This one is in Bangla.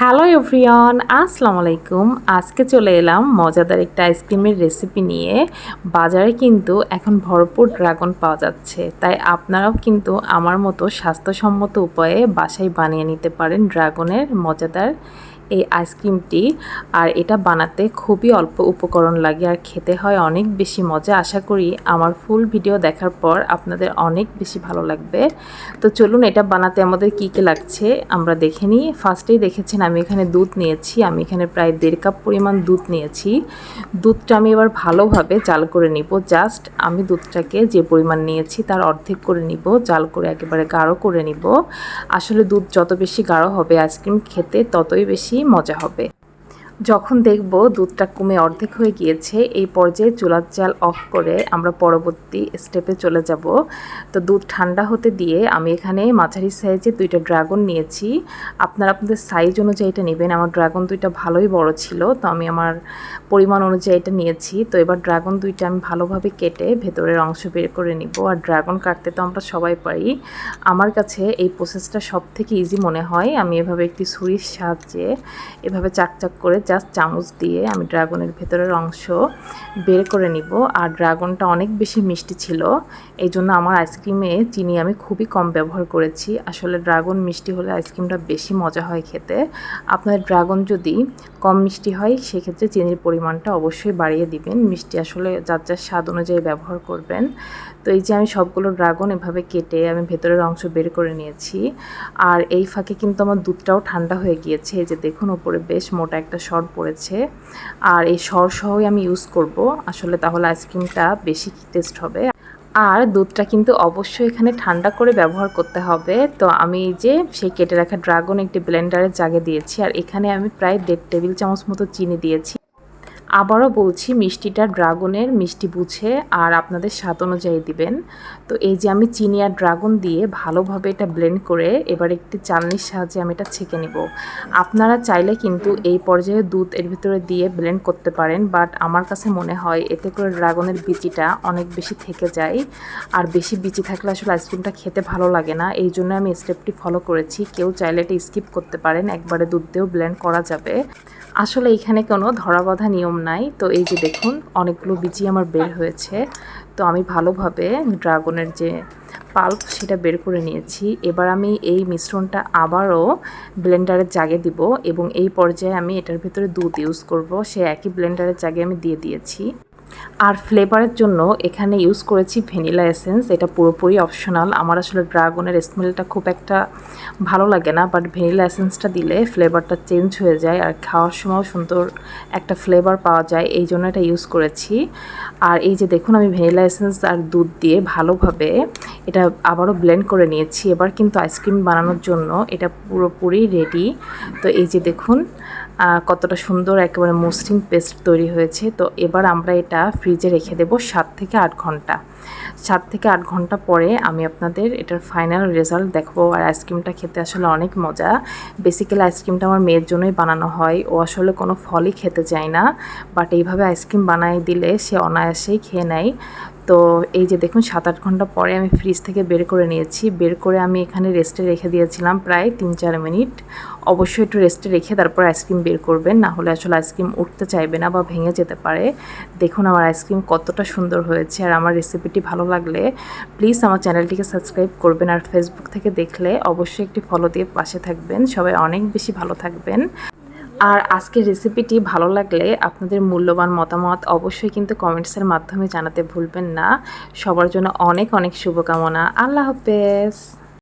হ্যালো এভরিওয়ান আসসালামু আলাইকুম আজকে চলে এলাম মজাদার একটা আইসক্রিমের রেসিপি নিয়ে। বাজারে কিন্তু এখন ভরপুর ড্রাগন পাওয়া যাচ্ছে। তাই আপনারাও কিন্তু আমার মতো স্বাস্থ্যসম্মত উপায়ে বাসায় বানিয়ে নিতে পারেন ড্রাগনের মজাদার এই আইসক্রিমটি আর এটা বানাতে খুবই অল্প উপকরণ লাগে আর খেতে হয় অনেক বেশি মজা। আশা করি আমার ফুল ভিডিও দেখার পর আপনাদের অনেক বেশি ভালো লাগবে। তো চলুন এটা বানাতে আমাদের কী কী লাগছে আমরা দেখে নিই। ফার্স্টেই দেখেছেন, আমি এখানে দুধ নিয়েছি, আমি এখানে প্রায় দেড় কাপ পরিমাণ দুধ নিয়েছি। দুধটা আমি এবার ভালোভাবে জাল করে নিব। জাস্ট আমি দুধটাকে যে পরিমাণ নিয়েছি তার অর্ধেক করে নিব, জাল করে একেবারে গাঢ় করে নিব। আসলে দুধ যত বেশি গাঢ় হবে আইসক্রিম খেতে, ততই বেশি মজা হবে। যখন দেখব দুধটা কমে অর্ধেক হয়ে গিয়েছে, এই পর্যায়ে চুলার চাল অফ করে আমরা পরবর্তী স্টেপে চলে যাব। তো দুধ ঠান্ডা হতে দিয়ে আমি এখানে মাঝারি সাইজে দুইটা ড্রাগন নিয়েছি। আপনারা আপনাদের সাইজ অনুযায়ী এটা নেবেন। আমার ড্রাগন দুইটা ভালোই বড় ছিল, তো আমি আমার পরিমাণ অনুযায়ী এটা নিয়েছি। তো এবার ড্রাগন দুইটা আমি ভালোভাবে কেটে ভেতরের অংশ বের করে নিব। আর ড্রাগন কাটতে তো আমরা সবাই পারি। আমার কাছে এই প্রসেসটা সব থেকে ইজি মনে হয়। আমি এভাবে একটি ছুরির সাহায্যে এভাবে চাকচাক করে জাস্ট চামচ দিয়ে আমি ড্রাগনের ভেতরের অংশ বের করে নিব। আর ড্রাগনটা অনেক বেশি মিষ্টি ছিল। এই জন্য আমার আইসক্রিমে চিনি আমি খুবই কম ব্যবহার করেছি। আসলে ড্রাগন মিষ্টি হলে আইসক্রিমটা বেশি মজা হয় খেতে। আপনার ড্রাগন যদি কম মিষ্টি হয়, সেক্ষেত্রে চিনির পরিমাণটা অবশ্যই বাড়িয়ে দিবেন। মিষ্টি আসলে যার যার স্বাদ অনুযায়ী ব্যবহার করবেন। তো এই যে আমি সবগুলো ড্রাগন এভাবে কেটে আমি ভেতরের অংশ বের করে নিয়েছি। আর এই ফাঁকে কিন্তু আমার দুধটাও ঠান্ডা হয়ে গিয়েছে। এই যে দেখুন, ওপরে বেশ মোটা একটা সর পড়েছে। আর এই সর সহই আমি ইউজ করব। আসলে তাহলে আইসক্রিমটা বেশি টেস্ট হবে। আর দুধটা কিন্তু অবশ্যই এখানে ঠান্ডা করে ব্যবহার করতে হবে। তো আমি যে সেই কেটে রাখা ড্রাগন একটি ব্লেন্ডারের জাগে দিয়েছি। আর এখানে আমি প্রায় দেড় টেবিল চামচ মতো চিনি দিয়েছি। আবারও বলছি, মিষ্টিটা ড্রাগনের মিষ্টি বুঝে আর আপনাদের স্বাদ অনুযায়ী দিবেন। তো এই যে আমি চিনি আর ড্রাগন দিয়ে ভালোভাবে এটা ব্লেন্ড করে এবার একটি চালনির সাহায্যে আমি এটা ছেঁকে নিব। আপনারা চাইলে কিন্তু এই পর্যায়ে দুধ এর ভিতরে দিয়ে ব্লেন্ড করতে পারেন, বাট আমার কাছে মনে হয় এতে করে ড্রাগনের বিচিটা অনেক বেশি থেকে যায়। আর বেশি বিচি থাকলে আসলে আইসক্রিমটা খেতে ভালো লাগে না, এই জন্য আমি স্টেপটি ফলো করেছি। কেউ চাইলে এটা স্কিপ করতে পারেন, একবারে দুধ দিয়েও ব্লেন্ড করা যাবে। আসলে এখানে কোনো ধরা বাঁধা নিয়ম নাই। তো এই যে দেখুন, অনেকগুলো বিচি আমার বের হয়েছে। তো আমি ভালোভাবে ড্রাগনের যে পাল্প, সেটা বের করে নিয়েছি। এবার আমি এই মিশ্রণটা আবারও ব্লেন্ডারের জাগে দিব এবং এই পর্যায়ে আমি এটার ভিতরে দুধ ইউজ করব। সে একই ব্লেন্ডারের জাগে আমি দিয়ে দিয়েছি। আর ফ্লেভারের জন্য এখানে ইউজ করেছি ভ্যানিলা এসেন্স এটা পুরোপুরি অপশনাল আমার আসলে ড্রাগনের স্মেলটা খুব একটা ভালো লাগে না বাট ভ্যানিলা এসেন্সটা দিলে ফ্লেভারটা চেঞ্জ হয়ে যায় আর খাওয়ার সময়ও সুন্দর একটা ফ্লেভার পাওয়া যায়, এই জন্য এটা ইউজ করেছি। আর এই যে দেখুন, আমি ভ্যানিলা এসেন্স আর দুধ দিয়ে ভালোভাবে এটা আবারও ব্লেন্ড করে নিয়েছি। এবার কিন্তু আইসক্রিম বানানোর জন্য এটা পুরোপুরি রেডি তো এই যে দেখুন কতটা সুন্দর, একেবারে মসৃণ পেস্ট তৈরি হয়েছে। তো এবার আমরা এটা ফ্রিজে রেখে দেবো সাত থেকে আট ঘণ্টা। সাত থেকে আট ঘণ্টা পরে আমি আপনাদের এটার ফাইনাল রেজাল্ট দেখব। আর আইসক্রিমটা খেতে আসলে অনেক মজা। বেসিক্যালি আইসক্রিমটা আমার মেয়ের জন্যই বানানো হয়। ও আসলে কোনো ফলই খেতে চায় না। বাট এইভাবে আইসক্রিম বানাই দিলে সে অনায়াসেই খেয়ে নেয়। তো এই যে দেখুন সাত আট ঘণ্টা পরে আমি ফ্রিজ থেকে বের করে নিয়েছি। বের করে আমি এখানে রেস্টে রেখে দিয়েছিলাম প্রায় তিন চার মিনিট। অবশ্যই একটু রেস্টে রেখে তারপর আইসক্রিম বের করবেন, না হলে আসলে আইসক্রিম উঠতে চাইবে না বা ভেঙে যেতে পারে। দেখুন, আমার আইসক্রিম কতটা সুন্দর হয়েছে আর আমার রেসিপিটি ভালো লাগলে প্লিজ আমার চ্যানেলটিকে সাবস্ক্রাইব করবেন। আর ফেসবুক থেকে দেখলে অবশ্যই একটি ফলো দিয়ে পাশে থাকবেন। সবাই অনেক বেশি ভালো থাকবেন। আর আজকের রেসিপিটি ভালো লাগলে আপনাদের মূল্যবান মতামত অবশ্যই কিন্তু কমেন্টসের মাধ্যমে জানাতে ভুলবেন না। সবার জন্য অনেক অনেক শুভকামনা। আল্লাহ হাফেজ।